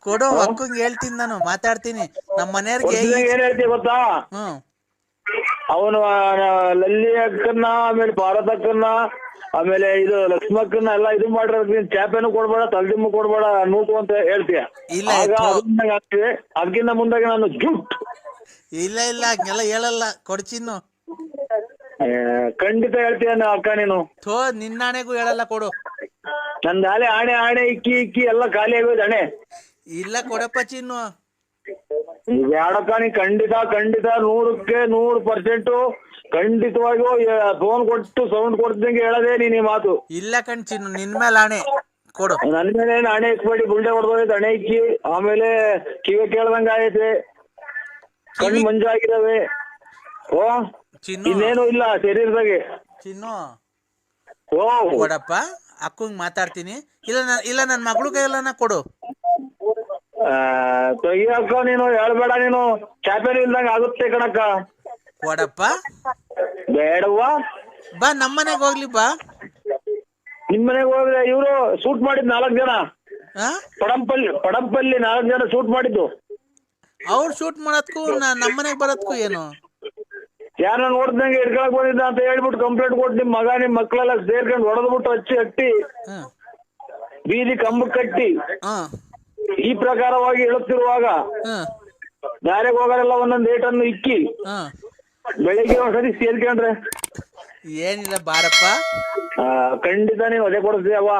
ಕೊಡು ಅಕ್ಕಂಗ್ ಹೇಳ್ತೀನಿ ನಾನು ಮಾತಾಡ್ತೀನಿ. ನಮ್ಮ ಮನೆಯವ್ರಿಗೆ ಏನ್ ಹೇಳ್ತೀವಿ ಗೊತ್ತಾ? ಹ್ಮ್ ಅವನು ಲಲ್ಲಿ ಅಕ್ಕನ್ನ ಆಮೇಲೆ ಭಾರತ ಅಕ್ಕನ್ನ ಆಮೇಲೆ ಇದು ಲಕ್ಷ್ಮಕ್ಕನ್ನ ಎಲ್ಲ ಇದು ಮಾಡಿರೋದು ಚಾಪೆನು ಕೊಡ್ಬೇಡ ತಲ್ದಿಮ್ಮು ಕೊಡ್ಬೇಡ ನೂಕು ಅಂತ ಹೇಳ್ತೀಯ. ಇಲ್ಲ, ಅದಕ್ಕಿಂತ ಮುಂದಾಗಿ ನಾನು ಜೂಟ್ ಇಲ್ಲ ಇಲ್ಲ ಹಂಗೆಲ್ಲ ಹೇಳಲ್ಲ. ಕೊಡ್ಚಿನ್ನು ಏ, ಖಂಡಿತ ಹೇಳ್ತೀಯ ನಾ ಅಕ್ಕ ನೀನು. ಥೋ ನಿನ್ನಾಣೆಗೂ ಹೇಳಲ್ಲ ಕೊಡು. ನಂದು ಆಲೆ ಆಣೆ ಆಣೆ ಇಕ್ಕಿ ಇಕ್ಕಿ ಎಲ್ಲ ಖಾಲಿ ಆಗೋದು ಅಣೆ ಇಲ್ಲ ಕೊಡಪ್ಪ ಚಿನ್ನು. ಬ್ಯಾಡಕ್ಕ ನೀ ಖಂಡಿತ ಖಂಡಿತ ನೂರಕ್ಕೆ ನೂರು ಪರ್ಸೆಂಟ್ ಖಂಡಿತವಾಗಿಯೂ ಫೋನ್ ಕೊಟ್ಟು ಸೌಂಡ್ ಕೊಡ್ತಿದ್ದಂಗೆ ಹೇಳದೆ ನೀನ್ ಈ ಮಾತು. ಇಲ್ಲ ಕಣ್ ಚಿನ್ನು ನಿನ್ ಮೇಲೆ ಆಣೆ. ಕೊಡು. ನನ್ ಮೇಲೆ ಏನ್ ಹಣೆ ಇಕ್ಬೇಡಿ ಬುಲ್ಡೆ ಹೊಡೆದೋಯ್ತು ಹಣೆ ಇಕ್ಕಿ ಆಮೇಲೆ ಕಿವಿ ಕೇಳ್ದಂಗ ಆಗೈತೆ ಕಣ್ಣು ಮಂಜಾಗಿದಾವೆ. ಓ? ಚಿನ್ನು? ಇನ್ನೇನು ಇಲ್ಲ ಶರೀರದಾಗೆ. ಚಿನ್ನು? ಓ. ಕೊಡಪ್ಪ ಅಕ್ಕಂಗ್ ಮಾತಾಡ್ತೀನಿ. ಇಲ್ಲ ನನ್ ಇಲ್ಲ ನನ್ನ ಮಗಳು ಕೈಯಲ್ಲನ ಕೊಡು. ತೆಗಿಯಕ್ಕ ನೀನು ಹೇಳ್ಬೇಡ ನೀನು. ಚಾಪೇರಿ ಇಲ್ದಂಗ ಆಗುತ್ತೆ ಕಣಕ್ಕ. ಕೊಡಪ್ಪ. ಬೇಡವ್ವ. ಬಾ ನಮ್ಮನೆಗೆ ಹೋಗ್ಲಿ ಬಾ. ನಿಮ್ ಮನೆಗೆ ಹೋದ್ರೆ ಇವ್ರು ಶೂಟ್ ಮಾಡಿದ್ ನಾಲ್ಕ್ ಜನ. ಹಾ ಪಡಂಪಲ್ಲಿ ಪಡಂಪಲ್ಲಿ ನಾಲ್ಕ್ ಜನ ಶೂಟ್ ಮಾಡಿದ್ದು. ಅವ್ರು ಶೂಟ್ ಮಾಡೋದ್ಕು ನಮ್ ನಮ್ಮನೆಗೆ ಬರೋದ್ಕು ಏನು? ಯಾರ ನೋಡ್ದಂಗೆ ಹಿಡ್ಕೊಳಕ್ ಬಂದಿದ್ದ ಅಂತ ಹೇಳ್ಬಿಟ್ಟು ಕಂಪ್ಲೇಂಟ್ ಕೊಟ್ಟು ನಿಮ್ ಮಗ ನಿಮ್ ಮಕ್ಳೆಲ್ಲ ಸೇರ್ಕೊಂಡು ಹೊಡೆದ್ಬಿಟ್ಟು ಹಚ್ಚಿ ಹಟ್ಟಿ ಬೀದಿ ಕಂಬ ಕಟ್ಟಿ ಈ ಪ್ರಕಾರವಾಗಿ ಹೇಳುತ್ತಿರುವಾಗ ಹ್ಮ್ ದಾರಿಗೆ ಹೋಗೋರೆಲ್ಲ ಒಂದೊಂದು ಏಟನ್ನು ಇಕ್ಕಿ ಬೆಳಿಗ್ಗೆ ಒಂದ್ಸತಿ ಸೇರ್ಕೊಂಡ್ರೆ. ಏನಿಲ್ಲ ಬಾರಪ್ಪ. ಖಂಡಿತ ನೀನ್ ಒದೆ ಕೊಡಿಸ್ತೀಯವ್ವ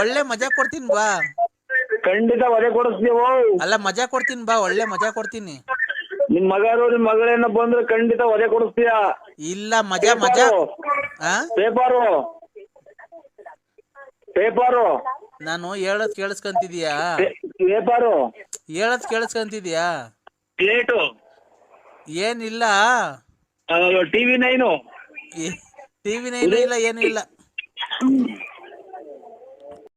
ಒಳ್ಳೆ ಮಜಾ ಕೊಡ್ತೀನಿ ಬಾ. ಖಂಡಿತ ಒದೆ ಕೊಡಿಸ್ತೀವೋ ಅಲ್ಲ ಮಜಾ ಕೊಡ್ತೀನಿ ಬಾ ಒಳ್ಳೆ ಮಜಾ ಕೊಡ್ತೀನಿ. ನಿಮ್ ಮಗರು ನಿಮ್ ಮಗಳೇನ ಬಂದ್ರೆ ಖಂಡಿತ ಒದೆ ಕೊಡಿಸ್ತೀಯ? ಇಲ್ಲ ಮಜಾ ಮಜಾ. ಆ? ಪೇಪರು. ಪೇಪರು. ನಾನು ಹೇಳೋದ್ ಕೇಳಿಸ್ಕೊಂತಿದೀಯಾ? ಪೇಪರು. ಹೇಳೋದ್ ಕೇಳಿಸ್ಕೊಂತಿದ್ಯಾ? ಪ್ಲೇಟು. ಏನಿಲ್ಲ. TV nine. ನೈನ್ ಇಲ್ಲ ಏನಿಲ್ಲ. ಇಲ್ಲ